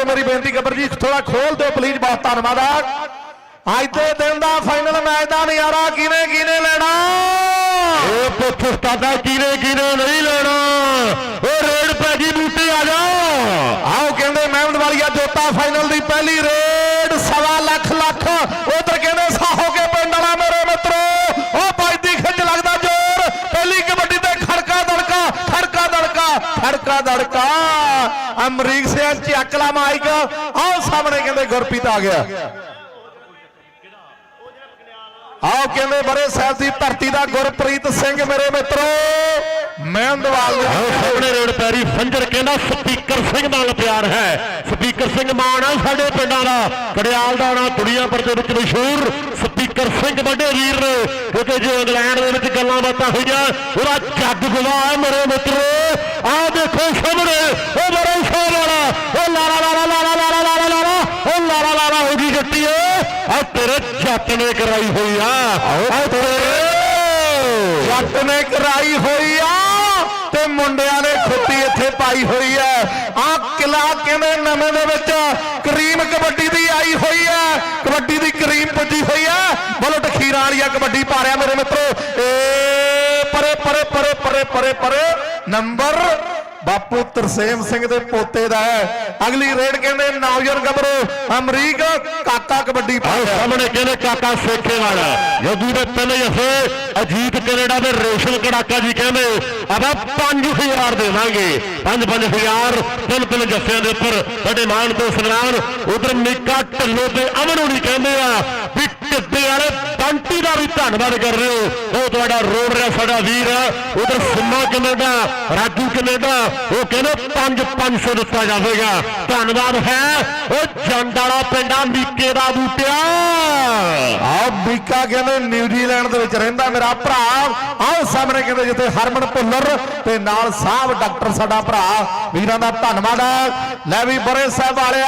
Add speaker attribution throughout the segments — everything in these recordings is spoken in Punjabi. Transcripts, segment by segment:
Speaker 1: ਦਿਓ ਮੇਰੀ ਬੇਨਤੀ ਗੱਬਰ ਜੀ ਥੋੜਾ ਖੋਲ ਦਿਓ ਪਲੀਜ਼ ਬਹੁਤ ਧੰਨਵਾਦ ਆ। ਅੱਜ ਦੇ ਦਿਨ ਦਾ ਫਾਈਨਲ ਮੈਚ ਦਾ ਨਜ਼ਾਰਾ ਕਿਨੇ ਕਿਨੇ ਲੈਣਾ?
Speaker 2: ਇਹ ਪੁੱਛ ਉਸਤਾਦਾ ਕਿਨੇ ਕਿਨੇ ਨਹੀਂ ਲੈਣਾ? ਉਹ ਰੇਡ ਪੈ ਗਈ ਬੂਟੇ ਆ ਜਾ।
Speaker 1: ਆਓ ਕਹਿੰਦੇ ਮਹਿਮਦ ਵਾਲੀਆ ਜੋਤਾ ਫਾਈਨਲ ਦੀ ਪਹਿਲੀ ਰੇਡ ਸਵਾ ਲੱਖ ਲੱਖ ਉਧਰ ਕਹਿੰਦੇ ਸਾਹੋ ਕੇ ਪਿੰਡ ਵਾਲਾ ਮੇਰੇ ਮਿੱਤਰੋ ਉਹ ਵੱਜਦੀ ਖਿੱਚ ਲੱਗਦਾ ਜ਼ੋਰ ਪਹਿਲੀ ਕਬੱਡੀ ਤੇ ਖੜਕਾ ਦੜਕਾ ਖੜਕਾ ਦੜਕਾ ਖੜਕਾ ਦੜਕਾ ਅਮਰੀਕ ਸਿੰਘ ਚੱਕਲਾ ਮਾਈਕ। ਆਓ ਸਾਹਮਣੇ ਕਹਿੰਦੇ ਗੁਰਪ੍ਰੀਤ ਆ ਗਿਆ। ਆਓ ਕਹਿੰਦੇ ਬੜੇ ਸਾਹਿਬ ਦੀ ਧਰਤੀ ਦਾ ਗੁਰਪ੍ਰੀਤ ਸਿੰਘ ਮੇਰੇ ਮਿੱਤਰੋ। ਮਹਿੰਦਵਾਲ ਦੇ
Speaker 2: ਸਾਹਮਣੇ ਰੇਡ ਪੈਰੀ ਫੰਜਰ, ਕਹਿੰਦਾ ਸਪੀਕਰ ਸਿੰਘ ਨਾਲ ਪਿਆਰ ਹੈ। ਸਪੀਕਰ ਸਿੰਘ ਮਾਨ ਆ ਸਾਡੇ ਪਿੰਡਾਂ ਦਾ। ਕੜਿਆਲ ਦਾ ਨਾਂ ਦੁਨੀਆ ਭਰ ਦੇ ਵਿੱਚ ਮਸ਼ਹੂਰ ਸਪੀਕਰ ਸਿੰਘ ਵੱਡੇ ਵੀਰ ਨੇ। ਕਿਉਂਕਿ ਜੇ ਇੰਗਲੈਂਡ ਦੇ ਵਿੱਚ ਗੱਲਾਂ ਬਾਤਾਂ ਹੋਈਆਂ, ਉਹਦਾ ਜੱਗ ਗਵਾਹ ਮੇਰੇ ਮਿੱਤਰੋ। ਆਹ ਦੇਖੋ ਸਾਹਮਣੇ ਉਹ ਬੜਾ ਸ਼ਾਨ ਵਾਲਾ ਉਹ ਲਾਰਾ ਲਾਰਾ ਲਾਰਾ ਲਾਰਾ ਲਾਰਾ ਲਾਰਾ ਉਹ ਲਾਰਾ ਲਾਰਾ ਹੋ ਗਈ ਜੱਟੀ ਆ ਤੇਰੇ ਜੱਟ ਨੇ ਕਰਾਈ ਹੋਈ ਆ। ਆ ਤੇਰੇ
Speaker 1: ਜੱਟ ਨੇ ਕਰਾਈ ਹੋਈ ਆ। ਤੇ ਮੁੰਡਿਆਂ ਨੇ ਖੁੱਤੀ ਇੱਥੇ ਪਾਈ ਹੋਈ ਆ। ਆ ਕਿਲਾ ਕਹਿੰਦੇ ਨਵੇਂ ਦੇ ਵਿੱਚ ਕਰੀਮ ਕਬੱਡੀ ਦੀ ਆਈ ਹੋਈ ਆ। ਕਬੱਡੀ ਦੀ ਕਰੀਮ ਪੁੱਜੀ ਹੋਈ ਆ। ਬੁਲਟ ਖੀਰਾਂ ਵਾਲੀ ਆ ਕਬੱਡੀ ਪਾ ਰਿਆ ਮੇਰੇ ਮਿੱਤਰੋ। ਏ ਪਰੇ ਪਰੇ ਪਰੇ ਪਰੇ ਪਰੇ ਪਰੇ। ਨੰਬਰ ਬਾਪੂ ਤਰਸੇਮ ਸਿੰਘ ਦੇ ਪੋਤੇ ਦਾ ਹੈ। ਅਗਲੀ ਰੇਡ ਕਹਿੰਦੇ ਨੌਜਵਾਨ ਗੱਭਰੂ ਅਮਰੀਕ ਕਾਕਾ ਕਬੱਡੀ ਪਾ
Speaker 2: ਆਹ
Speaker 1: ਰਿਹਾ
Speaker 2: ਸਾਹਮਣੇ ਕਹਿੰਦੇ ਕਾਕਾ ਸੇਖੇ ਵਾਲਾ। ਜੱਗੂ ਦੇ ਤਿੰਨ ਜਫੇ ਅਜੀਤ ਕੈਨੇਡਾ ਦੇ ਰੇਸ਼ਮ ਕੜਾਕਾ ਜੀ ਕਹਿੰਦੇ ਆਪਾਂ 5000 ਦੇਵਾਂਗੇ। 5-5000 ਤਿੰਨ ਤਿੰਨ ਜਫਿਆਂ ਦੇ ਉੱਪਰ। ਸਾਡੇ ਮਾਨ ਤੋਂ ਸਨਮਾਨ ਉਧਰ ਨਿੱਕਾ ਢੱਲੋ ਤੇ ਅਮਨ ਹੋਣੀ ਕਹਿੰਦੇ ਆ ਵੀ ਕਿੱਦੇ ਵਾਲੇ ਬੰਟੀ ਦਾ ਵੀ ਧੰਨਵਾਦ ਕਰ ਰਹੇ ਹੋ। ਉਹ ਤੁਹਾਡਾ ਰੋਡ ਰਿਹਾ ਸਾਡਾ ਵੀਰ। ਉਧਰ ਸਿੰਮਾ ਕੈਨੇਡਾ, ਰਾਜੂ ਕੈਨੇਡਾ, ਉਹ ਕਹਿੰਦੇ 5-500 ਦਿੱਤਾ ਜਾਵੇਗਾ। ਧੰਨਵਾਦ ਹੈ। ਉਹ ਜੰਡ ਵਾਲਾ ਪਿੰਡਾ ਮੀਕੇ ਦਾ ਬੂਟਿਆ।
Speaker 1: ਆਹ ਬੀਕਾ ਕਹਿੰਦੇ ਨਿਊਜ਼ੀਲੈਂਡ ਦੇ ਵਿੱਚ ਰਹਿੰਦਾ ਮੇਰਾ ਭਰਾ। ਆਹ ਸਾਹਮਣੇ ਕਹਿੰਦੇ ਜਿੱਥੇ ਹਰਮਨ ਭੁੱਲਰ ਤੇ ਨਾਲ ਸਾਹਿਬ ਡਾਕਟਰ ਸਾਡਾ ਭਰਾ। ਵੀਰਾਂ ਦਾ ਧੰਨਵਾਦ। ਹੈ ਲੈ ਵੀ ਬਰੇ ਸਾਹਿਬ ਵਾਲਿਆ,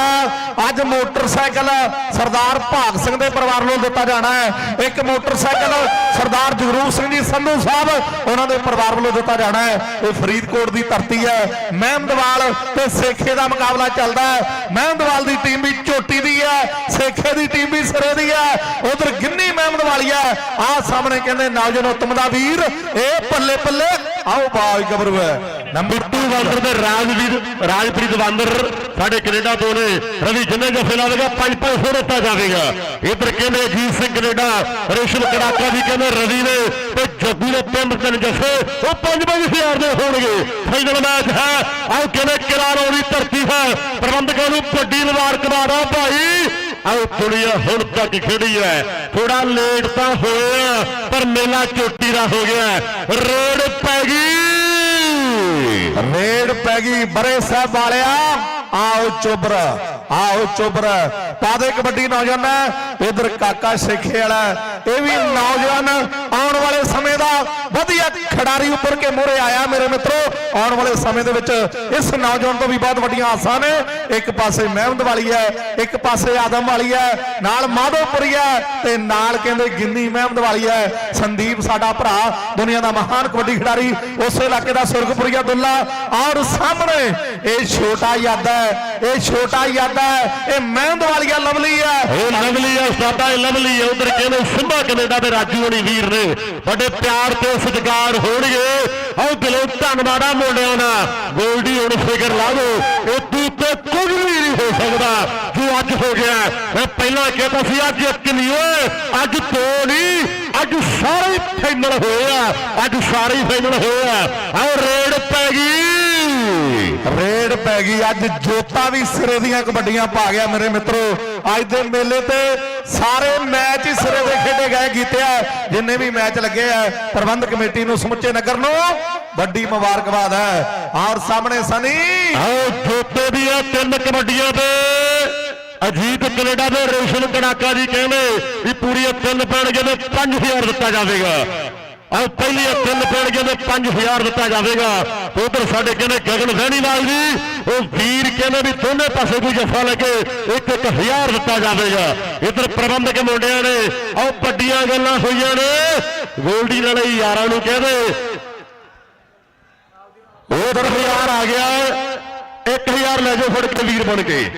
Speaker 1: ਅੱਜ ਮੋਟਰਸਾਈਕਲ ਸਰਦਾਰ ਭਾਗ ਸਿੰਘ ਦੇ ਪਰਿਵਾਰ ਨੂੰ ਦਿੱਤਾ ਜਾਣਾ ਹੈ। ਇੱਕ ਮੋਟਰਸਾਈਕਲ ਸਰਦਾਰ ਜਗਰੂਪ ਸਿੰਘ ਜੀ, ਸੰਧੂ ਸਾਹਿਬ, ਉਹਨਾਂ ਦੇ ਪਰਿਵਾਰ ਵੱਲੋਂ ਦਿੱਤਾ ਜਾਣਾ ਹੈ। ਇਹ ਫਰੀਦਕੋਟ ਦੀ ਧਰਤੀ ਹੈ। ਮਹਿਮਦਵਾਲ ਤੇ ਸੇਖੇ ਦਾ ਮੁਕਾਬਲਾ ਚੱਲਦਾ ਹੈ। ਮਹਿਮਦਵਾਲ ਦੀ ਟੀਮ ਵੀ ਝੋਟੀ ਦੀ ਹੈ। ਸੇਖੇ ਦੀ ਟੀਮ ਵੀ ਸਿਰੇ ਦੀ ਹੈ। ਉਧਰ ਗਿੰਨੀ ਮਹਿਮਦ ਵਾਲੀਆ ਆਹ ਸਾਹਮਣੇ ਕਹਿੰਦੇ ਨੌਜਵਾਨ ਉਤਮ ਦਾ ਵੀਰ। ਇਹ ਪੱਲੇ ਪੱਲੇ। ਆਓ ਬਾਜ਼ ਗੱਭਰੂ ਹੈ। ਨੰਬਰ
Speaker 2: ਬਿੱਟੂ ਬਾਂਦਰ ਦੇ ਰਾਜਵੀਰ, ਰਾਜਪ੍ਰੀਤ ਬਾਂਦਰ ਸਾਡੇ ਕੈਨੇਡਾ ਤੋਂ ਨੇ। ਰਵੀ ਜਿੰਨੇ ਜਫੇ ਲਾਵੇਗਾ 5-500 ਦਿੱਤਾ ਜਾਵੇਗਾ। ਇਧਰ ਕਹਿੰਦੇ ਅਜੀਤ ਸਿੰਘ ਕੈਨੇਡਾ ਰੇਸ਼ਮ ਕੜਾਕਾ ਵੀ ਕਹਿੰਦੇ ਰਵੀ ਨੇ ਤੇ ਜੱਗੂ ਦੇ ਤਿੰਨ ਤਿੰਨ ਜਫੇ, ਉਹ 5-5000 ਦੇ ਹੋਣਗੇ। ਫਾਈਨਲ ਮੈਚ ਹੈ। ਆਓ ਕਹਿੰਦੇ ਕਿਰਾਰੋਂ ਦੀ ਧਰਤੀ ਹੈ। ਪ੍ਰਬੰਧਕਾਂ ਨੂੰ ਵੱਡੀ ਮੁਬਾਰਕਬਾਦ ਆ ਭਾਈ। ਆਓ ਦੁਨੀਆ ਹੁਣ ਤੱਕ ਖੇਡੀ ਹੈ। ਥੋੜਾ ਲੇਟ ਤਾਂ ਹੋਇਆ ਪਰ ਮੇਲਾ ਚੋਟੀ ਦਾ ਹੋ ਗਿਆ ਰੋਡ ਪੈ ਗਈ।
Speaker 1: ਰੇਡ ਪੈ ਗਈ ਬਰੇ ਸਾਹਿਬ ਵਾਲਿਆ। ਆਓ ਚੁਬਰ ਆਓ ਚੁਬਰ ਪਾਦੇ ਕਬੱਡੀ ਨੌਜਵਾਨ, ਇਧਰ ਕਾਕਾ ਸੇਖੇ ਵਾਲਾ, ਇਹ ਵੀ ਨੌਜਵਾਨ ਆਉਣ ਵਾਲੇ ਸਮੇਂ ਦਾ ਵਧੀਆ ਖਿਡਾਰੀ ਉੱਪਰ ਕੇ ਮੋਹਰੇ ਆਇਆ ਮੇਰੇ ਮਿੱਤਰੋ। ਆਉਣ ਵਾਲੇ ਸਮੇਂ ਦੇ ਵਿੱਚ ਇਸ ਨੌਜਵਾਨ ਤੋਂ ਵੀ ਬਹੁਤ ਵੱਡੀਆਂ ਆਸਾਂ ਨੇ। ਇੱਕ ਪਾਸੇ ਮਹਿਮਦ ਵਾਲੀ ਹੈ, ਇੱਕ ਪਾਸੇ ਆਦਮ ਵਾਲੀ ਹੈ, ਨਾਲ ਮਾਧੋਪੁਰੀ ਹੈ ਤੇ ਨਾਲ ਕਹਿੰਦੇ ਗਿੰਨੀ ਮਹਿਮਦ ਵਾਲੀ ਹੈ। ਸੰਦੀਪ ਸਾਡਾ ਭਰਾ, ਦੁਨੀਆ ਦਾ ਮਹਾਨ ਕਬੱਡੀ ਖਿਡਾਰੀ, ਉਸ ਇਲਾਕੇ ਦਾ ਸੁਰਗਪੁਰੀਆ ਦੁੱਲਾ। ਔਰ ਸਾਹਮਣੇ ਇਹ ਛੋਟਾ ਯਾਦਾ ਹੈ। ਇਹ ਛੋਟਾ ਯਾਦਾ ਹੈ। ਇਹ ਮਹਿਮਦ ਵਾਲੀਆ ਲਵਲੀ ਹੈ।
Speaker 2: ਇਹ ਲਵਲੀ ਆ ਉਸਤਾਦਾ ਇਹ ਲਵਲੀ ਆ ਉਧਰ ਕਹਿੰਦੇ ਸਿੰਭਾ ਕੈਨੇਡਾ ਦੇ ਰਾਜੂ ਹੋਣੀ ਵੀਰ ਨੇ। ਵੱਡੇ ਪਿਆਰ ਤੇ ਸਤਿਕਾਰ ਹੋਣਗੇ। ਆਓ ਦਿਲੋਂ ਧੰਨਵਾਦ ਮੁੰਡਿਆਂ ਦਾ। ਗੋਲਡੀ ਹੁਣ ਫਿਕਰ ਲਾ ਦੋ ਇਹ ਤੂੰ ਤੇ ਕੁਝ ਵੀ ਨਹੀਂ ਹੋ ਸਕਦਾ। ਜੋ ਅੱਜ ਹੋ ਗਿਆ। ਮੈਂ ਪਹਿਲਾਂ ਕਹਿੰਦਾ ਸੀ, ਅੱਜ ਇੱਕ ਨਹੀਂ ਓਏ। ਅੱਜ ਦੋ ਨਹੀਂ। ਅੱਜ ਸਾਰੇ ਫਾਈਨਲ ਹੋਇਆ ਅੱਜ ਸਾਰੇ ਫਾਈਨਲ ਹੋਇਆ ਆਓ ਰੇਡ ਪੈ ਗਈ।
Speaker 1: ਰੇਡ ਪੈ ਗਈ। ਅੱਜ ਜੋਤਾ ਵੀ ਸਿਰੇ ਦੀਆਂ ਕਬੱਡੀਆਂ ਪਾ ਗਿਆ ਮੇਰੇ ਮਿੱਤਰੋ। ਅੱਜ ਦੇ ਮੇਲੇ ਤੇ ਸਾਰੇ ਮੈਚ ਹੀ ਸਿਰੇ ਦੇ ਖੇਡੇ ਗਏ ਕੀਤੇ ਆ। ਜਿੰਨੇ ਵੀ ਮੈਚ ਲੱਗੇ ਆ ਪ੍ਰਬੰਧ ਕਮੇਟੀ ਨੂੰ ਸਮੁੱਚੇ ਨਗਰ ਨੂੰ ਵੱਡੀ ਮੁਬਾਰਕਬਾਦ ਹੈ। ਔਰ ਸਾਹਮਣੇ ਸਨੀ।
Speaker 2: ਆਓ, ਜੋਤੇ ਦੀਆਂ ਤਿੰਨ ਕਬੱਡੀਆਂ ਤੇ। ਅਜੀਤ ਕੈਨੇਡਾ ਦੇ ਰੇਸ਼ਮ ਕੜਾਕਾ ਜੀ ਕਹਿੰਦੇ ਵੀ ਪੂਰੀਆਂ ਤਿੰਨ ਪੈਣਗੇ ਤੇ 5000 ਦਿੱਤਾ ਜਾਵੇਗਾ। ਆਹ ਪਹਿਲੀਆਂ ਤਿੰਨ ਪੈਣਗੇ ਤੇ 5000 ਦਿੱਤਾ ਜਾਵੇਗਾ। ਉਧਰ ਸਾਡੇ ਕਹਿੰਦੇ, ਗਗਨ ਸੈਣੀ ਨਾਲ ਜੀ, ਉਹ ਵੀਰ ਕਹਿੰਦੇ ਵੀ ਦੋਨੇ ਪਾਸੇ ਕੋਈ ਜਫਾ ਲੱਗੇ ਇੱਕ ਇੱਕ ਹਜ਼ਾਰ ਦਿੱਤਾ ਜਾਵੇਗਾ। ਇਧਰ ਪ੍ਰਬੰਧਕ ਮੁੰਡਿਆਂ ਨੇ, ਆਹ ਵੱਡੀਆਂ ਗੱਲਾਂ ਹੋਈਆਂ ਨੇ। ਗੋਲਡੀ ਵਾਲੇ ਯਾਰਾਂ ਨੂੰ ਕਹਿੰਦੇ ਉਧਰ ਹਜ਼ਾਰ ਆ ਗਿਆ। 1000 ਲੈ ਜਾਓ, ਫੜ ਕੇ ਵੀਰ ਬਣ ਕੇ।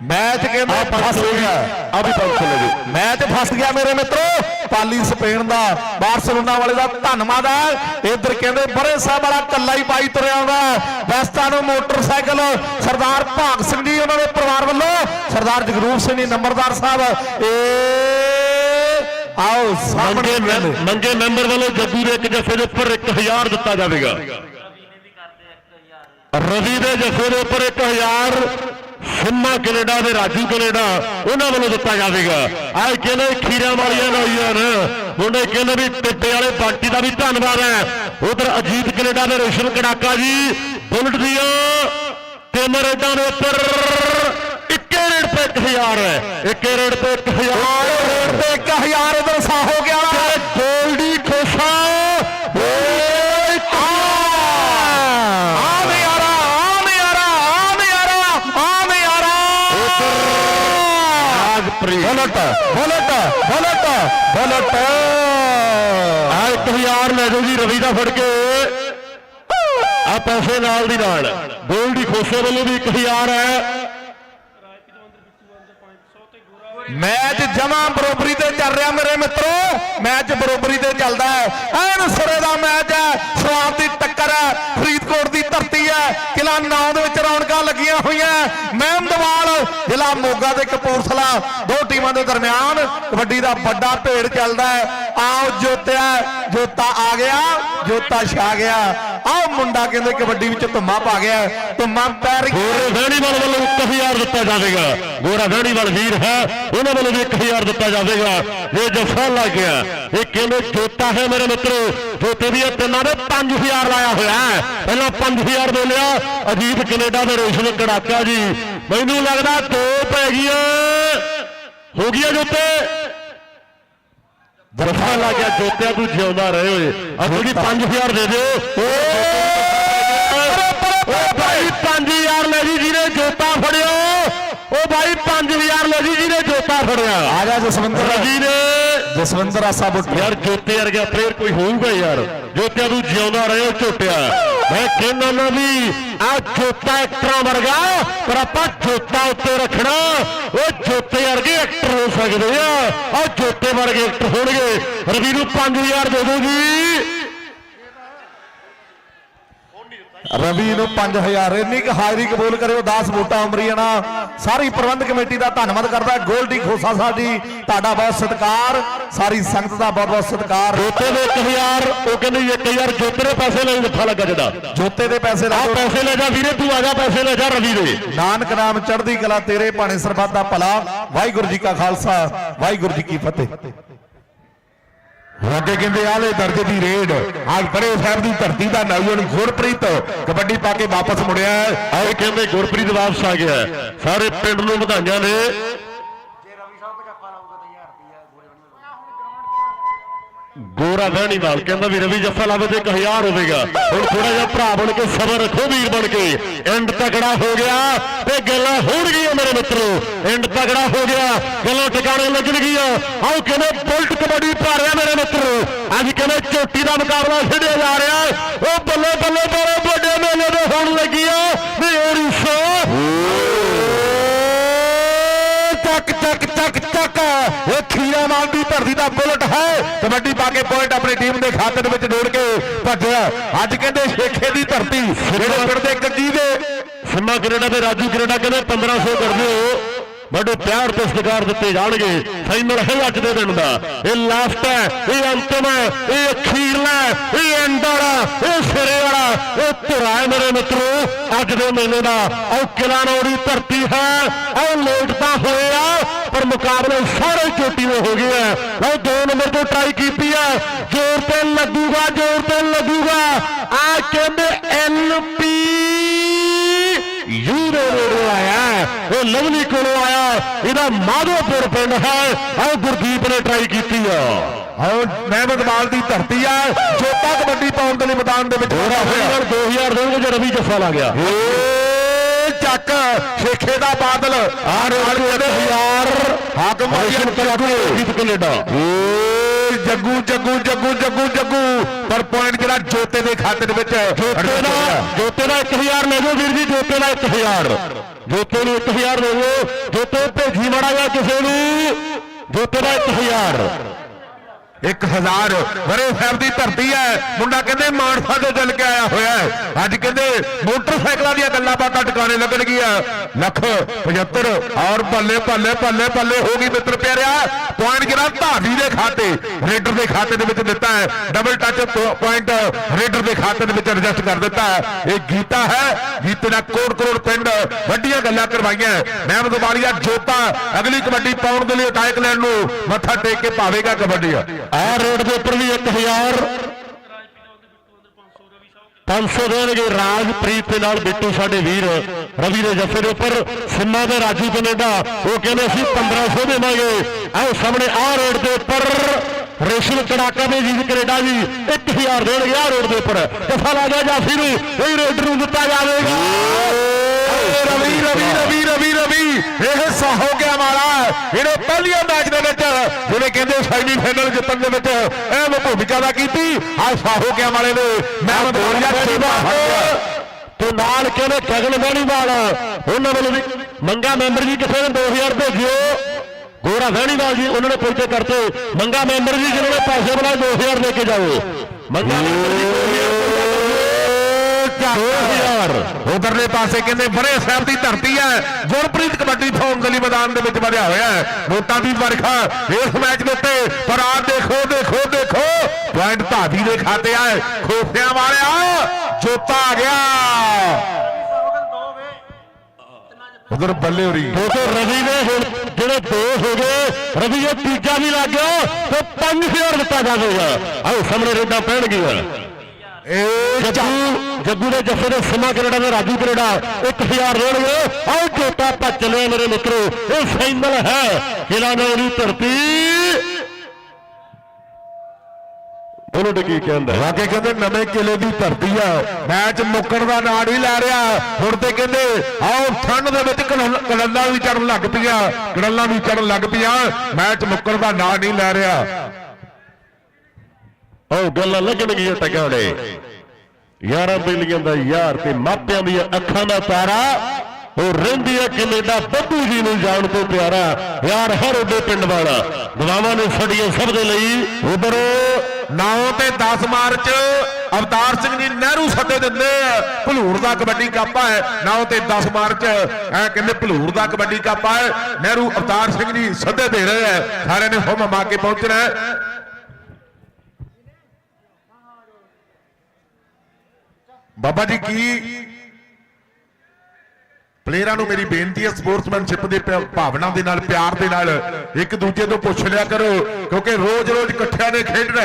Speaker 1: ਮੈਚ ਕਹਿੰਦੇ ਫਸ ਗਿਆ।
Speaker 2: ਆ ਵੀ 500 ਲੈ ਜਾਓ
Speaker 1: ਮੈਚ ਫਸ ਗਿਆ ਮੇਰੇ ਮਿੱਤਰੋ। ਪਾਲੀ ਸਪੇਨ ਦਾ ਬਾਰਸਲੋਨਾ ਵਾਲੇ ਦਾ ਧੰਨਵਾਦ ਹੈ ਇਧਰ ਕਹਿੰਦੇ ਬੜੇ ਸਾਹਿਬ ਵਾਲਾ ਕੱਲਾ ਹੀ ਪਾਈ ਤੁਰਿਆ ਆਉਂਦਾ ਵੈਸਟਾ ਨੂੰ ਮੋਟਰਸਾਈਕਲ ਸਰਦਾਰ ਭਾਗ ਸਿੰਘ ਜੀ ਉਹਨਾਂ ਦੇ ਪਰਿਵਾਰ ਵੱਲੋਂ। ਸਰਦਾਰ ਜਗਰੂਪ ਸਿੰਘ ਜੀ ਨੰਬਰਦਾਰ ਸਾਹਿਬ। ਇਹ ਆਓ ਸਾਹਮਣੇ
Speaker 2: ਮੈਂ- ਮੰਗੇ ਮੈਂਬਰ ਵੱਲੋਂ ਜੱਗੂ ਦੇ ਇੱਕ ਜੱਫੇ ਦੇ ਉੱਪਰ 1000 ਦਿੱਤਾ ਜਾਵੇਗਾ। ਰਵੀ ਦੇ ਜੱਫੇ ਦੇ ਉੱਪਰ 1000 ਸਿੰਮਾ ਕੈਨੇਡਾ ਦੇ ਰਾਜੂ ਕੈਨੇਡਾ ਉਹਨਾਂ ਵੱਲੋਂ ਦਿੱਤਾ ਜਾਵੇਗਾ। ਆਹ ਕਹਿੰਦੇ ਖੀਰਾਂ ਵਾਲੀਆਂ ਲੋਈਆਂ ਨੇ। ਮੁੰਡੇ ਕਹਿੰਦੇ ਵੀ ਟਿੱਬੇ ਵਾਲੇ ਬਾਂਟੀ ਦਾ ਵੀ ਧੰਨਵਾਦ ਹੈ। ਉਧਰ ਅਜੀਤ ਕੈਨੇਡਾ ਦੇ ਰੇਸ਼ਮ ਕੜਾਕਾ ਜੀ ਬੁਲਟ ਦੀਆਂ ਤਿੰਨ ਰੇਡਾਂ ਦੇ ਉੱਪਰ ਇੱਕੇ ਰੇਡ ਤੇ 1000 ਹੈ। ਇੱਕੇ ਰੇਡ ਤੇ 1000
Speaker 1: ਰੇਡ ਤੇ 1000 ਇਧਰ ਸਾ ਹੋ ਗਿਆ। Bullet bullet bullet bullet.
Speaker 2: ਆ 1000 ਲੈ ਜਾਓ ਜੀ, ਰਵੀ ਦਾ ਫੜ ਕੇ। ਆ ਪੈਸੇ ਨਾਲ ਦੀ ਨਾਲ। ਗੋਲਡੀ ਖੋਸੇ ਵੱਲੋਂ ਵੀ 1000 ਹੈ।
Speaker 1: ਮੈਚ ਜਮਾ ਬਰੋਬਰੀ ਤੇ ਚੱਲ ਰਿਹਾ ਮੇਰੇ ਮਿੱਤਰੋ। ਮੈਚ ਬਰੋਬਰੀ ਤੇ ਚੱਲਦਾ ਹੈ। ਐਨ ਸਿਰੇ ਦਾ ਮੈਚ ਹੈ। ਸਵਾਦ ਦੀ ਟੱਕਰ ਹੈ। ਫਰੀਦਕੋਟ ਦੀ ਧਰਤੀ ਹੈ। ਕਿਲਾ 9 ਦੇ ਵਿੱਚ ਰੌਣਕਾਂ ਲੱਗੀਆਂ ਹੋਈਆਂ। ਮੈਂ ਜ਼ਿਲ੍ਹਾ ਮੋਗਾ ਤੇ ਕਪੂਰਥਲਾ ਦੋ ਟੀਮਾਂ ਦੇ ਦਰਮਿਆਨ ਕਬੱਡੀ ਦਾ ਵੱਡਾ ਭੇੜ ਚੱਲਦਾ ਹੈ। ਆਓ ਜੋਤਿਆ, ਜੋਤਾ ਆ ਗਿਆ, ਜੋਤਾ ਛਾ ਗਿਆ। ਆਓ ਮੁੰਡਾ ਕਹਿੰਦੇ ਕਬੱਡੀ ਵਿੱਚ ਧੁੰਮਾ ਪਾ ਗਿਆ ਧੁੰਮਾ ਪੈਰ
Speaker 2: ਗੋਰਾ ਵੈਣੀਵਾਲ ਵੱਲੋਂ 1000 ਦਿੱਤਾ ਜਾਵੇਗਾ। ਗੋਰਾ ਵੈਣੀਵਾਲ ਵੀਰ ਹੈ, ਉਹਨਾਂ ਵੱਲੋਂ ਵੀ 1000 ਦਿੱਤਾ ਜਾਵੇਗਾ। ਇਹ ਜੱਫਾ ਲੱਗ ਗਿਆ, ਇਹ ਕਹਿੰਦੇ ਜੋਤਾ ਹੈ ਮੇਰੇ ਮਿੱਤਰੋ। ਜੋਤੇ ਦੀਆਂ ਤਿੰਨਾਂ ਨੇ 5000 ਲਾਇਆ ਹੋਇਆ ਪਹਿਲਾਂ 5000 ਦੇ ਲਿਆ ਅਜੀਤ ਕੈਨੇਡਾ ਦੇ ਰੇਸ਼ਮ ਕੜਾਕਾ ਜੀ। ਮੈਨੂੰ ਲੱਗਦਾ ਦੋ ਪੈ ਗਈਆਂ ਹੋ ਗਿਆ ਜੋਤੇ। ਜੱਫਾ ਲੱਗ ਗਿਆ ਜੋਤਿਆਂ ਤੂੰ ਜਿਉਂਦਾ ਰਹੇ ਹੋਏ। ਥੋੜੀ 5000 ਦੇ ਦਿਓ। ਓ! ਭਾਈ 5000 ਲੈ ਜੀ ਜਿਹਨੇ ਜੋਤਾ ਫੜਿਆ। ਓ ਭਾਈ 5000 ਲੈ ਜੀ ਜਿਹਨੇ ਜੋਤਾ ਫੜਿਆ।
Speaker 1: ਆ ਜਾ ਜਸਵਿੰਦਰ।
Speaker 2: ਰਜੀ ਨੇ
Speaker 1: ਜਸਵਿੰਦਰ ਆਸਾ ਬੁੱਟ।
Speaker 2: ਯਾਰ ਜੋਤੇ ਵਰਗਾ ਪਲੇਅਰ ਕੋਈ ਹੋਊਗਾ ਯਾਰ। ਜੋਤਿਆਂ ਤੂੰ ਜਿਉਂਦਾ ਰਹੇ ਝੋਟਿਆ। ਮੈਂ ਕਹਿੰਦਾ ਵੀ ਆ ਜੋਤਾ ਐਕਟਰਾਂ ਵਰਗਾ ਪਰ ਆਪਾਂ ਜੋਤਾ ਉੱਤੇ ਰੱਖਣਾ। ਉਹ ਜੋਤੇ ਵਰਗੇ ਐਕਟਰ ਹੋ ਸਕਦੇ ਆ। ਉਹ ਜੋਤੇ ਵਰਗੇ ਐਕਟਰ ਹੋਣਗੇ। ਰਵੀ ਨੂੰ 5000 ਦੇ ਦਿਓ ਜੀ।
Speaker 1: ਰਵੀ ਨੂੰ 5000 ਇੰਨੀ ਕੁ ਹਾਜ਼ਰੀ ਕਬੂਲ ਕਰਿਓ 10 ਵੋਟਾਂ ਉਮਰੀਆਣਾ ਸਾਰੀ ਪ੍ਰਬੰਧ ਕਮੇਟੀ ਦਾ ਧੰਨਵਾਦ ਕਰਦਾ। ਗੋਲਡੀ ਖੋਸਾ ਸਾਹਿਬ ਜੀ ਤੁਹਾਡਾ ਬਹੁਤ ਸਤਿਕਾਰ। ਸਾਰੀ ਸੰਗਤ ਦਾ ਬਹੁਤ ਬਹੁਤ ਸਤਿਕਾਰ।
Speaker 2: ਜੋਤੇ ਦੇ 1000 ਉਹ ਕਹਿੰਦੇ 1000 ਜੋਤੇ ਦੇ ਪੈਸੇ ਲਈ ਲੱਖਾ ਲੱਗਾ ਜਦਾ।
Speaker 1: ਜੋਤੇ ਦੇ ਪੈਸੇ ਲਾ।
Speaker 2: ਪੈਸੇ ਲੈ ਜਾ ਵੀਰੇ ਤੂੰ ਆ ਜਾ ਪੈਸੇ ਲੈ ਜਾ ਰਵੀ ਦੇ।
Speaker 1: ਨਾਨਕ ਨਾਮ ਚੜ੍ਹਦੀ ਕਲਾ ਤੇਰੇ ਭਾਣੇ ਸਰਬੱਤ ਦਾ ਭਲਾ। ਵਾਹਿਗੁਰੂ ਜੀ ਕਾ ਖਾਲਸਾ ਵਾਹਿਗੁਰੂ ਜੀ ਕੀ ਫਤਿਹ।
Speaker 3: ਅੱਗੇ ਕਹਿੰਦੇ ਆਲੇ ਦਰਜੇ ਦੀ ਰੇਡ। ਅੱਜ ਬੜੇ ਸਾਹਿਬ ਦੀ ਧਰਤੀ ਦਾ ਨੌਜਵਾਨ ਗੁਰਪ੍ਰੀਤ। ਕਬੱਡੀ ਪਾ ਕੇ ਵਾਪਸ ਮੁੜਿਆ ਹੈ।
Speaker 2: ਆਏ ਕਹਿੰਦੇ ਗੁਰਪ੍ਰੀਤ ਵਾਪਸ ਆ ਗਿਆ। ਸਾਰੇ ਪਿੰਡ ਨੂੰ ਵਧਾਈਆਂ ਨੇ। ਗੋਰਾ ਵਹਿਣੀਵਾਲ ਕਹਿੰਦਾ ਵੀ ਰਵੀ ਜੱਫਾ ਲਾਵੇ ਤੇ 1000 ਹੋਵੇਗਾ। ਹੁਣ ਥੋੜਾ ਜਿਹਾ ਭਰਾ ਬਣ ਕੇ ਸਬਰ ਰੱਖੋ ਵੀਰ ਬਣ ਕੇ। ਐਂਡ ਤਕੜਾ ਹੋ ਗਿਆ ਤੇ ਗੱਲਾਂ ਹੋਣਗੀਆਂ ਮੇਰੇ ਮਿੱਤਰੋ। ਐਂਡ ਤਕੜਾ ਹੋ ਗਿਆ। ਗੱਲਾਂ ਟਿਕਾਣੇ ਲੱਗਣਗੀਆਂ ਆਓ ਕਹਿੰਦੇ ਬੁਲਟ ਕਬੱਡੀ ਮੇਰੇ ਮਿੱਤਰੋ, ਅੱਜ ਕਹਿੰਦੇ ਚੋਟੀ ਦਾ ਮੁਕਾਬਲਾ ਖੇਡਿਆ ਜਾ ਰਿਹਾ ਉਹ ਬੱਲੇ ਬੱਲੇ ਬੜੇ ਵੱਡੇ ਮੇਲੇ ਦੇ ਹੋਣ ਲੱਗੀਆਂ ਵੀ ਓਰੀਸਾ
Speaker 1: ਚੱਕ ਚੱਕ ਚੱਕ ਚੱਕ। ਇਹ ਖੀਰਾ ਮਾਲ ਦੀ ਧਰਤੀ ਦਾ ਬੁਲਟ ਹੈ। ਕਬੱਡੀ ਪਾ ਕੇ ਪੁਆਇੰਟ ਆਪਣੀ ਟੀਮ ਦੇ ਖਾਤੇ ਦੇ ਵਿੱਚ ਜੋੜ ਕੇ ਭੱਜਿਆ। ਅੱਜ ਕਹਿੰਦੇ ਸ਼ੇਖੇ ਦੀ ਧਰਤੀ। ਜਿਹੜੇ ਪਿੰਡ ਦੇ ਗੱਜੀ ਦੇ
Speaker 2: ਸਿੰਮਾ ਕੈਨੇਡਾ ਤੇ ਰਾਜੂ ਕੈਨੇਡਾ ਕਹਿੰਦੇ 1500 ਕਰ ਦਿਓ ਬੜੇ ਪਿਆਰ ਤੋਂ ਸਤਿਕਾਰ ਦਿੱਤੇ ਜਾਣਗੇ। ਫਾਈਨਲ ਹੈ ਅੱਜ ਦੇ ਦਿਨ ਦਾ। ਇਹ ਲਾਸਟ ਹੈ, ਇਹ ਅੰਤਮ ਹੈ, ਇਹ ਅਖੀਰਲਾ ਇਹ ਐਂਡ ਵਾਲਾ, ਇਹ ਸਿਰੇ ਵਾਲਾ, ਇਹ ਧੁਰਾ ਹੈ ਮੇਰੇ ਮਿੱਤਰੋ। ਅੱਜ ਦੇ ਮੇਲੇ ਦਾ ਉਹ ਕਿਲਾਨੌਰੀ ਧਰਤੀ ਹੈ। ਉਹ ਲੇਟ ਤਾਂ ਹੋਏ ਆ, ਪਰ ਮੁਕਾਬਲੇ ਸਾਰੇ ਚੋਟੀ ਦੇ ਹੋ ਗਏ ਆ। ਉਹ ਦੋ ਨੰਬਰ ਤੋਂ ਟਰਾਈ ਕੀਤੀ ਹੈ ਜ਼ੋਰ ਤੇ ਲੱਗੂਗਾ, ਜ਼ੋਰ ਤੇ ਲੱਗੂਗਾ। ਆ ਕਹਿੰਦੇ ਐਲਪੀ ਯੂ ਦੇ ਰੋੜੇ ਆਇਆ ਇਹ ਲਵਲੀ ਕੋਲੋਂ ਆਇਆ। ਇਹਦਾ ਮਾਧੋਪੁਰ ਪਿੰਡ ਹੈ। ਆਹ ਗੁਰਦੀਪ ਨੇ ਟਰਾਈ ਕੀਤੀ ਆ।
Speaker 1: ਆਓ ਮਹਿਮਦ ਮਾਲ ਦੀ ਧਰਤੀ ਆ। ਜੋਤਾ ਕਬੱਡੀ ਪਾਉਣ ਦੇ ਲਈ ਮੈਦਾਨ ਦੇ ਵਿੱਚ ਹੋਇਆ।
Speaker 2: ਹੋਇਆ 2000 ਦੇਣਗੇ ਜੇ ਰਵੀ ਜੱਫਾ ਲਾ ਗਿਆ।
Speaker 1: ਚੱਕ। ਸ਼ੇਖੇ ਦਾ ਬਾਦਲ। ਆ ਰੋਡ ਦੇ ਹਜ਼ਾਰ ਹਾਕਮ
Speaker 2: ਹਾਸ਼ਮ ਕਲਾਟੂ ਕੈਨੇਡਾ।
Speaker 3: ਜੱਗੂ ਜੱਗੂ ਜੱਗੂ ਜੱਗੂ ਜੱਗੂ। ਪਰ ਪੁਆਇੰਟ ਜਿਹੜਾ ਜੋਤੇ ਦੇ ਖਾਤੇ ਦੇ ਵਿੱਚ
Speaker 2: ਜੋਤੇ ਦਾ ਜੋਤੇ ਦਾ 1000 ਲੈ ਜਾਓ ਵੀਰ ਜੀ ਜੋਤੇ ਦਾ 1000 ਜੋਤੇ ਨੂੰ 1000 ਲੈ ਜਾਓ ਜੋਤੇ ਭੇਜੀ ਮੜਾ ਜਾ ਕਿਸੇ ਨੂੰ। ਜੋਤੇ ਦਾ 1000
Speaker 3: 1000 ਵਰੇ ਸਾਹਿਬ ਦੀ ਧਰਤੀ ਹੈ। ਮੁੰਡਾ ਕਹਿੰਦੇ ਮਾਨਸਾ ਤੋਂ ਚੱਲ ਕੇ ਆਇਆ ਹੋਇਆ ਹੈ। ਅੱਜ ਕਹਿੰਦੇ ਮੋਟਰਸਾਈਕਲਾਂ ਦੀਆਂ ਗੱਲਾਂ ਬਾਤਾਂ ਟਿਕਾਣੇ ਲੱਗਣਗੀਆਂ। ਲੱਖ 75 ਔਰ ਭੱਲੇ ਭੱਲੇ ਭੱਲੇ ਭੱਲੇ ਹੋ ਗਈ ਮਿੱਤਰ ਪਿਆਰਿਆ। ਪੁਆਇੰਟ ਜਿਹੜਾ ਧਾਵੀ ਦੇ ਖਾਤੇ, ਰੇਡਰ ਦੇ ਖਾਤੇ ਦੇ ਵਿੱਚ ਦਿੱਤਾ ਹੈ। ਡਬਲ ਟੱਚ ਪੁਆਇੰਟ ਰੇਡਰ ਦੇ ਖਾਤੇ ਦੇ ਵਿੱਚ ਐਡਜਸਟ ਕਰ ਦਿੱਤਾ ਹੈ। ਇਹ ਗੀਤਾ ਹੈ। ਗੀਤੇ ਦਾ ਕਰੋੜ ਕਰੋੜ ਪਿੰਡ ਵੱਡੀਆਂ ਗੱਲਾਂ ਕਰਵਾਈਆਂ ਮਹਿਮਦ ਵਾਲੀਆ ਜੋਤਾ ਅਗਲੀ ਕਬੱਡੀ ਪਾਉਣ ਦੇ ਲਈ ਅਟੈਕ ਲੈਣ ਨੂੰ ਮੱਥਾ ਟੇਕ ਕੇ ਪਾਵੇਗਾ ਕਬੱਡੀ।
Speaker 2: ਆਹ ਰੋਡ ਦੇ ਉੱਪਰ ਵੀ 1000 500 ਦੇਣਗੇ ਰਾਜਪ੍ਰੀਤ ਦੇ ਨਾਲ ਬਿੱਟੂ ਸਾਡੇ ਵੀਰ ਰਵੀ ਦੇ ਜੱਫੇ ਦੇ ਉੱਪਰ। ਸਿੰਮਾ ਦੇ ਰਾਜੂ ਕੈਨੇਡਾ ਉਹ ਕਹਿੰਦੇ ਅਸੀਂ 1500 ਦੇਵਾਂਗੇ। ਆਹ ਸਾਹਮਣੇ ਆਹ ਰੋਡ ਦੇ ਉੱਪਰ। ਰੇਸ਼ਮ ਕੜਾਕਾ ਦੇ ਜੀ ਕੈਨੇਡਾ ਜੀ 1000 ਦੇਣਗੇ ਆਹ ਰੋਡ ਦੇ ਉੱਪਰ। ਜੱਫਾ ਲਾ ਗਿਆ ਜਾਫੀ ਨੂੰ ਇਹ ਰੇਡਰ ਨੂੰ ਦਿੱਤਾ ਜਾਵੇਗਾ।
Speaker 3: ਰਵੀ ਰਵੀ ਰਵੀ ਰਵੀ ਰਵੀ ਇਹ ਹਿੱਸਾ ਹੋ ਗਿਆ ਵਾਲਾ ਇਹਨੇ ਪਹਿਲੀਆਂ ਮੈਚ ਦੇ ਵਿੱਚ ਜਿਵੇਂ ਕਹਿੰਦੇ ਸੈਮੀ ਫਾਈਨਲ ਜਿੱਤਣ ਦੇ ਵਿੱਚ ਅਹਿਮ ਭੂਮਿਕਾ ਦਾ ਕੀਤੀ। ਆ ਸਾਹੋ ਗਿਆ ਵਾਲੇ ਨੇ ਵਾਲੀਆ ਸੇਵਾ
Speaker 2: ਤੇ ਨਾਲ ਕਹਿੰਦੇ ਗਗਨ ਵੈਣੀਵਾਲ ਉਹਨਾਂ ਵੱਲੋਂ ਵੀ ਮੰਗਾ ਮੈਂਬਰ ਜੀ ਕਿਸੇ ਨੇ 2000 ਭੇਜਿਓ। ਗੋਰਾ ਵੈਣੀਵਾਲ ਜੀ ਉਹਨਾਂ ਨੇ ਪਹੁੰਚੇ ਕਰਤੇ ਮੰਗਾ ਮੈਂਬਰ ਜੀ ਜਿਹਨਾਂ ਨੇ ਪੈਸੇ ਬਣਾਏ 2000 ਲੈ ਕੇ ਜਾਓ। ਮੰਗਾ ਮੈਂਬਰ ਜੀ 2000
Speaker 3: ਉਧਰਲੇ ਪਾਸੇ ਕਹਿੰਦੇ ਬੜੇ ਸਾਹਿਬ ਦੀ ਧਰਤੀ ਹੈ। ਗੁਰਪ੍ਰੀਤ ਕਬੱਡੀ ਫੌਮ ਗਲੀ ਮੈਦਾਨ ਦੇ ਵਿੱਚ ਵਧਿਆ ਹੋਇਆ ਹੈ। ਨੋਟਾਂ ਦੀ ਵਰਖਾ ਇਸ ਮੈਚ ਦੇ ਉੱਤੇ ਪਰ ਆ ਦੇਖੋ ਦੇਖੋ ਦੇਖੋ। ਪੁਆਇੰਟ ਧਾਦੀ ਦੇ ਖਾਤੇ ਆਏ ਖੋਫਿਆਂ ਵਾਲਿਆ ਜੋਤਾ ਆ ਗਿਆ। ਉਧਰ ਬੱਲੇ ਹੋਰੀ
Speaker 2: ਦੋਸਤੋ ਰਵੀ ਨੇ ਹੁਣ ਜਿਹੜੇ ਦੋ ਹੋ ਗਏ ਰਵੀ ਇਹ ਤੀਜਾ ਵੀ ਲੱਗ ਗਿਆ ਤੇ 5000 ਦਿੱਤਾ ਜਾਵੇਗਾ ਆਓ ਸਾਹਮਣੇ ਰੇਡਾਂ ਪੈਣਗੀਆਂ। ਜੱਗੂ ਦੇ ਜੱਫੇ ਦੇ ਸਿਮਾ ਕੈਨੇਡਾ ਦੇ ਰਾਜੂ ਕੈਨੇਡਾ 1000 ਦੇਣਗੇ ਆਓ ਜੋਤਾ ਪਾ ਚੱਲੇ ਮੇਰੇ ਮਿੱਤਰੋ। ਇਹ ਫਾਈਨਲ ਹੈ। ਕਿਲਾ ਨੌ ਦੀ ਧਰਤੀ। ਉਹਨੂੰ ਤੇ ਕੀ ਕਹਿੰਦਾ?
Speaker 3: ਵਾਕੇ ਕਹਿੰਦੇ ਨਵੇਂ ਕਿਲੇ ਦੀ ਧਰਤੀ ਆ। ਮੈਚ ਮੁੱਕਣ ਦਾ ਨਾਂ ਨਹੀਂ ਲੈ ਰਿਹਾ। ਹੁਣ ਤੇ ਕਹਿੰਦੇ ਆਓ ਠੰਡ ਦੇ ਵਿੱਚ ਕਲੰ- ਕਲੰਦਾਂ ਵੀ ਚੜਨ ਲੱਗ ਪਈਆਂ। ਕੜਲਾਂ ਵੀ ਚੜਨ ਲੱਗ ਪਈਆਂ। ਮੈਚ ਮੁੱਕਣ ਦਾ ਨਾਂ ਨਹੀਂ ਲੈ ਰਿਹਾ।
Speaker 2: ਉਹ ਗੱਲਾਂ ਲੱਗਣਗੀਆਂ ਟਕਾੜੇ ਯਾਰਾਂ ਬੇਲੀਆਂ ਦਾ ਯਾਰ ਤੇ ਮਾਪਿਆਂ ਦੀਆਂ ਅੱਖਾਂ ਦਾ ਤਾਰਾ, ਉਹ ਰਹਿੰਦੀ ਹੈ ਕੈਨੇਡਾ ਬੱਬੂ ਜੀ ਨੂੰ ਜਾਣ ਤੋਂ ਪਿਆਰਾ, ਯਾਰ ਹਰ ਉਹਦੇ ਪਿੰਡ ਵਾਲਾ। ਦੁਆਵਾਂ ਨੇ ਸਾਡੀਆਂ ਸਭ ਦੇ ਲਈ।
Speaker 3: ਉਧਰ 9 ਤੇ 10 ਮਾਰਚ, ਅਵਤਾਰ ਸਿੰਘ ਜੀ ਨਹਿਰੂ ਸੱਦੇ ਦਿੰਦੇ ਆ। ਭਲੂਰ ਦਾ ਕਬੱਡੀ ਕੱਪ ਹੈ 9 ਤੇ 10 ਮਾਰਚ, ਐ ਕਹਿੰਦੇ ਭਲੂਰ ਦਾ ਕਬੱਡੀ ਕੱਪ ਹੈ ਨਹਿਰੂ, ਅਵਤਾਰ ਸਿੰਘ ਜੀ ਸੱਦੇ ਦੇ ਰਹੇ ਆ। ਸਾਰਿਆਂ ਨੇ ਹੁਮ ਮਾ ਕੇ ਪਹੁੰਚਣਾ ਹੈ ਬਾਬਾ ਜੀ ਕੀ ਪਲੇਅਰਾਂ ਨੂੰ ਮੇਰੀ ਬੇਨਤੀ ਹੈ ਸਪੋਰਟਸਮੈਨਸ਼ਿਪ ਦੇ ਭਾਵਨਾ ਦੇ ਨਾਲ, ਪਿਆਰ ਦੇ ਨਾਲ ਇੱਕ ਦੂਜੇ ਤੋਂ ਪੁੱਛ ਲਿਆ ਕਰੋ, ਕਿਉਂਕਿ ਰੋਜ਼-ਰੋਜ਼ ਇਕੱਠਿਆਂ ਨੇ ਖੇਡਣਾ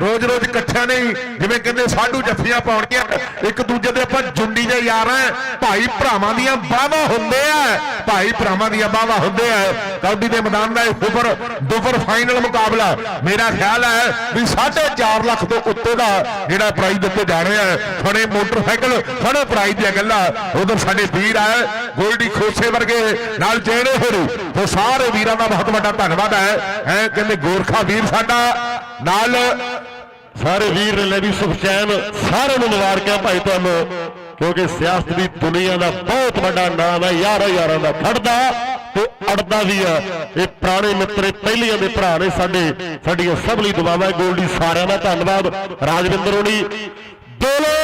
Speaker 3: ਰੋਜ਼-ਰੋਜ਼ ਇਕੱਠਿਆਂ ਨੇ ਜਿਵੇਂ ਕਹਿੰਦੇ ਸਾਡੂ ਜੱਫੀਆਂ ਪਾਉਣੀਆਂ ਇੱਕ ਦੂਜੇ ਦੇ ਆਪਾਂ ਜੁੰਡੀ ਦੇ ਯਾਰ ਹੈ। ਭਾਈ ਭਰਾਵਾਂ ਦੀਆਂ ਬਾਹਾਂ ਹੁੰਦੇ ਆ। ਭਾਈ ਭਰਾਵਾਂ ਦੀਆਂ ਬਾਹਾਂ ਹੁੰਦੇ ਆ। ਕਬੱਡੀ ਦੇ ਮੈਦਾਨ ਦਾ ਇਹ ਦੁਫਰ ਦੁਪਰ ਫਾਈਨਲ ਮੁਕਾਬਲਾ। ਮੇਰਾ ਖਿਆਲ ਹੈ ਵੀ 4.5 ਲੱਖ ਤੋਂ ਉੱਤੇ ਦਾ ਜਿਹੜਾ ਪ੍ਰਾਈਜ਼ ਦਿੱਤੇ ਜਾ ਰਹੇ ਆ। ਫਣੇ ਮੋਟਰਸਾਈਕਲ ਫਣੇ ਪ੍ਰਾਈਜ਼ ਦੀਆਂ ਗੱਲਾਂ। ਉਧਰ ਸਾਡੇ ਵੀਰ ਆਏ ਗੋਲਡੀ ਖੋਸੇ ਵਰਗੇ, ਨਾਲ ਜਿਹੜੇ ਹੋਰੂ ਤੇ ਸਾਰੇ ਵੀਰਾਂ ਦਾ ਬਹੁਤ ਵੱਡਾ ਧੰਨਵਾਦ ਹੈ। ਐ ਕਹਿੰਦੇ ਗੋਰਖਾ ਵੀਰ ਸਾਡਾ, ਨਾਲ
Speaker 2: ਸਾਰੇ ਵੀਰ ਨੇ ਲੈ ਵੀ ਸੁਖਚੈਨ ਸਾਰਿਆਂ ਨੂੰ ਮੁਬਾਰਕਾਂ ਭਾਈ ਤੁਹਾਨੂੰ, ਕਿਉਂਕਿ ਸਿਆਸਤ ਦੀ ਦੁਨੀਆ ਦਾ ਬਹੁਤ ਵੱਡਾ ਨਾਮ ਹੈ, ਯਾਰਾਂ ਯਾਰਾਂ ਦਾ ਫੜਦਾ ਤੇ ਅੜਦਾ ਵੀ ਆ। ਇਹ ਪੁਰਾਣੇ ਮਿੱਤਰੇ ਪਹਿਲੀਆਂ ਦੇ ਭਰਾ ਨੇ ਸਾਡੇ, ਸਾਡੀਆਂ ਸਭ ਲਈ ਦੁਆਵਾਂ ਗੋਲਡੀ ਸਾਰਿਆਂ ਦਾ ਧੰਨਵਾਦ। ਰਾਜਵਿੰਦਰ ਹੋਣੀ ਦੋਲੇ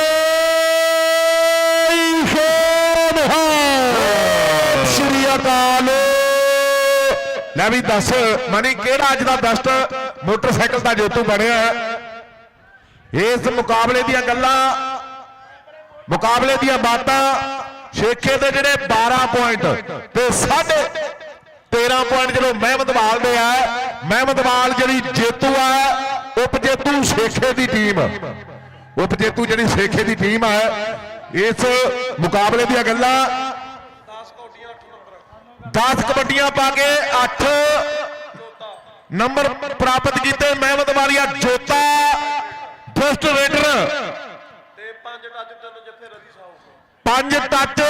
Speaker 3: ਸ਼੍ਰੀ ਲੈ ਵੀ ਦੱਸ, ਮਨੀ, ਕਿਹੜਾ ਅੱਜ ਦਾ ਬੈਸਟ ਮੋਟਰਸਾਈਕਲ ਦਾ ਜੇਤੂ ਬਣਿਆ ਇਸ ਮੁਕਾਬਲੇ ਦੀਆਂ ਗੱਲਾਂ, ਮੁਕਾਬਲੇ ਦੀਆਂ ਬਾਤਾਂ, ਸ਼ੇਖੇ ਦੇ ਜਿਹੜੇ 12 ਪੁਆਇੰਟ ਤੇ ਸਾਢੇ 13 ਪੁਆਇੰਟ ਜਦੋਂ ਮਹਿਮਦਵਾਲ ਦੇ ਆ ਮਹਿਮਦਵਾਲ ਜਿਹੜੀ ਜੇਤੂ ਆ ਉਪਜੇਤੂ ਸ਼ੇਖੇ ਦੀ ਟੀਮ ਉਪਜੇਤੂ ਜਿਹੜੀ ਸ਼ੇਖੇ ਦੀ ਟੀਮ ਆ, ਇਸ ਮੁਕਾਬਲੇ ਦੀਆਂ ਗੱਲਾਂ 10 ਕਬੱਡੀਆਂ ਪਾ ਕੇ 8 ਨੰਬਰ ਪ੍ਰਾਪਤ ਕੀਤੇ। Mahmad Walia Jota first raider.
Speaker 4: ਤੇ ਪੰਜ ਟੱਚ ਤਿੰਨ ਜੱਫੇ ਰਵੀ ਸਾਹੂ
Speaker 3: ਪੰਜ ਟੱਚ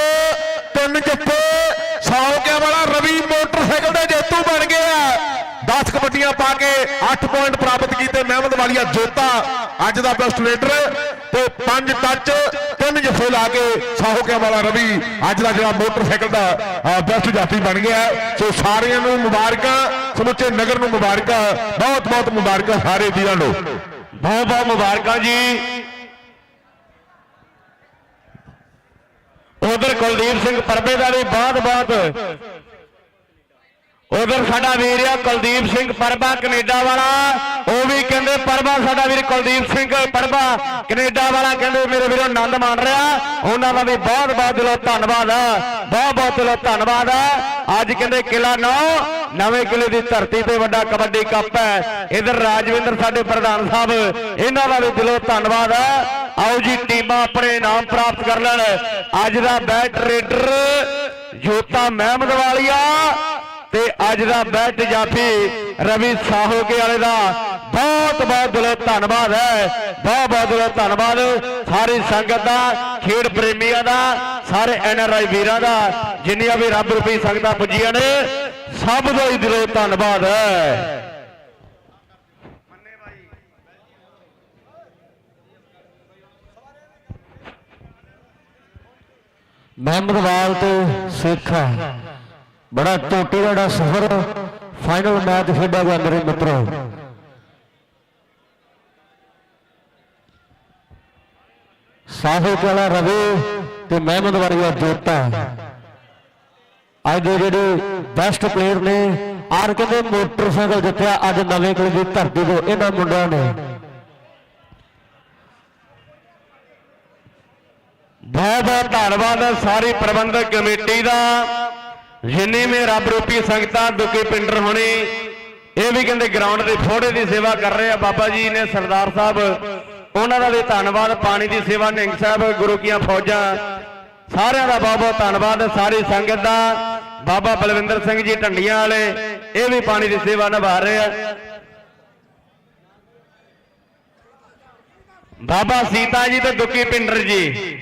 Speaker 3: ਤਿੰਨ ਜੱਫੇ 100 ਕੇ ਵਾਲਾ ਰਵੀ ਮੋਟਰਸਾਈਕਲ ਦੇ ਜੇਤੂ ਬਣ ਗਿਆ 10 ਪਾ ਕੇ 8 ਪੁਆਇੰਟ ਪ੍ਰਾਪਤ ਕੀਤੇ ਮਹਿਮਦ ਵਾਲੀਆ ਜੋਤਾ, ਅੱਜ ਦਾ ਬੈਸਟ ਰੇਡਰ ਤੇ 5 ਟੱਚ ਤਿੰਨ ਜੱਫੇ ਲਾ ਕੇ ਸਾਹੋਕਿਆਂ ਵਾਲਾ ਰਵੀ, ਅੱਜ ਦਾ ਜਿਹੜਾ ਮੋਟਰਸਾਈਕਲ ਦਾ ਬੈਸਟ ਜਾਫੀ ਬਣ ਗਿਆ ਸੋ ਸਾਰਿਆਂ ਨੂੰ ਮੁਬਾਰਕਾਂ, ਸਮੁੱਚੇ ਨਗਰ ਨੂੰ ਮੁਬਾਰਕਾਂ ਬਹੁਤ ਬਹੁਤ ਮੁਬਾਰਕਾਂ ਸਾਰੇ ਵੀਰਾਂ ਨੂੰ।
Speaker 4: ਬਹੁਤ ਬਹੁਤ ਮੁਬਾਰਕਾਂ ਜੀ। ਉਧਰ ਕੁਲਦੀਪ ਸਿੰਘ ਪਰਬੇ ਦਾ ਵੀ ਬਹੁਤ ਬਹੁਤ ਉਧਰ ਸਾਡਾ ਵੀਰ ਆ ਕੁਲਦੀਪ ਸਿੰਘ ਪਰਬਾ, ਕੈਨੇਡਾ ਵਾਲਾ। ਉਹ ਵੀ ਕਹਿੰਦੇ, ਪਰਬਾ, ਸਾਡਾ ਵੀਰ ਕੁਲਦੀਪ ਸਿੰਘ ਪਰਬਾ, ਕੈਨੇਡਾ ਵਾਲਾ ਕਹਿੰਦੇ, ਮੇਰੇ ਵੀਰੋ, ਆਨੰਦ ਮਾਣ ਰਿਹਾ। ਉਹਨਾਂ ਦਾ ਵੀ ਬਹੁਤ ਬਹੁਤ ਦਿਲੋਂ ਧੰਨਵਾਦ ਆ। ਬਹੁਤ ਬਹੁਤ ਦਿਲੋਂ ਧੰਨਵਾਦ ਆ। ਅੱਜ ਕਹਿੰਦੇ ਕਿਲਾ ਨੌ, ਨਵੇਂ ਕਿਲੇ ਦੀ ਧਰਤੀ ਤੇ ਵੱਡਾ ਕਬੱਡੀ ਕੱਪ ਹੈ। ਇਧਰ ਰਾਜਵਿੰਦਰ, ਸਾਡੇ ਪ੍ਰਧਾਨ ਸਾਹਿਬ, ਇਹਨਾਂ ਦਾ ਵੀ ਦਿਲੋਂ ਧੰਨਵਾਦ ਆ। ਆਓ ਜੀ, ਟੀਮਾਂ ਆਪਣੇ ਇਨਾਮ ਪ੍ਰਾਪਤ ਕਰ ਲੈਣ। ਅੱਜ ਦਾ ਬੈਟ ਰੇਡਰ, ਜੋਤਾ ਮਹਿਮਦ ਵਾਲੀਆ। ਤੇ ਅੱਜ ਦਾ ਬੈਠ ਜਾਫੀ ਰਵੀ ਸਾਹੋਕੇ ਵਾਲੇ ਦਾ ਬਹੁਤ ਬਹੁਤ ਦਿਲੋਂ ਧੰਨਵਾਦ ਹੈ। ਬਹੁਤ ਬਹੁਤ ਦਿਲੋਂ ਧੰਨਵਾਦ। ਸਾਰੀ ਸੰਗਤ ਦਾ, ਖੇਡ ਪ੍ਰੇਮੀਆਂ ਦਾ, ਸਾਰੇ ਐਨਆਰਆਈ ਵੀਰਾਂ ਦਾ, ਜਿੰਨੀਆਂ ਵੀ ਰੱਬ ਰੂਪੀ ਸੰਗਤਾਂ ਪੁੱਜੀਆਂ ਨੇ, ਸਭ ਦਾ ਹੀ ਦਿਲੋਂ ਧੰਨਵਾਦ ਹੈ।
Speaker 2: ਮਹਿਮਦਵਾਲ ਤੇ ਸੇਖਾ ਬੜਾ ਟੋਟੇ ਦਾ ਜਿਹੜਾ ਸਫਰ ਫਾਈਨਲ ਮੈਚ ਖੇਡਿਆ ਗਿਆ ਮੇਰੇ ਮਿੱਤਰੋ। ਸਾਹਿਬ ਵਾਲਾ ਰਵੇ ਤੇ ਮਹਿਮਦ ਵਰਗਾ ਜੋਤਾ। ਅੱਜ ਦੇ ਜਿਹੜੇ ਬੈਸਟ ਪਲੇਅਰ ਨੇ, ਆਰ ਕਹਿੰਦੇ ਮੋਟਰਸਾਈਕਲ ਜਿੱਤਿਆ, ਅੱਜ ਨਵੇਂ ਕਿਲੇ ਦੀ ਧਰਤੀ ਤੋਂ ਇਹਨਾਂ ਮੁੰਡਿਆਂ ਨੇ।
Speaker 4: ਬਹੁਤ ਬਹੁਤ ਧੰਨਵਾਦ ਹੈ ਸਾਰੀ ਪ੍ਰਬੰਧਕ ਕਮੇਟੀ ਦਾ। ਜਿੰਨੀ ਵੀ ਰੱਬ ਰੂਪੀ ਸੰਗਤਾਂ ਦੁੱਕੇ ਪਿੰਡਰ ਹੋਣੇ, ਇਹ ਵੀ ਕਹਿੰਦੇ ਗਰਾਊਂਡ ਦੇ ਫੋੜੇ ਦੀ ਸੇਵਾ ਕਰ ਰਹੇ ਆ। ਬਾਬਾ ਜੀ ਨੇ ਸਰਦਾਰ ਸਾਹਿਬ, ਉਹਨਾਂ ਦਾ ਵੀ ਧੰਨਵਾਦ, ਪਾਣੀ ਦੀ ਸੇਵਾ ਨਿੰਗ ਸਾਹਿਬ, ਗੁਰੂ ਕੀਆਂ ਫੌਜਾਂ, ਸਾਰਿਆਂ ਦਾ ਬਹੁਤ ਬਹੁਤ ਧੰਨਵਾਦ, ਸਾਰੀ ਸੰਗਤ ਦਾ। ਬਾਬਾ ਬਲਵਿੰਦਰ ਸਿੰਘ ਜੀ ਢੰਡੀਆਂ ਵਾਲੇ, ਇਹ ਵੀ ਪਾਣੀ ਦੀ ਸੇਵਾ ਨਿਭਾ ਰਹੇ ਆ। ਬਾਬਾ ਸੀਤਾ ਜੀ ਤੇ ਦੁੱਕੀ ਪਿੰਡਰ ਜੀ।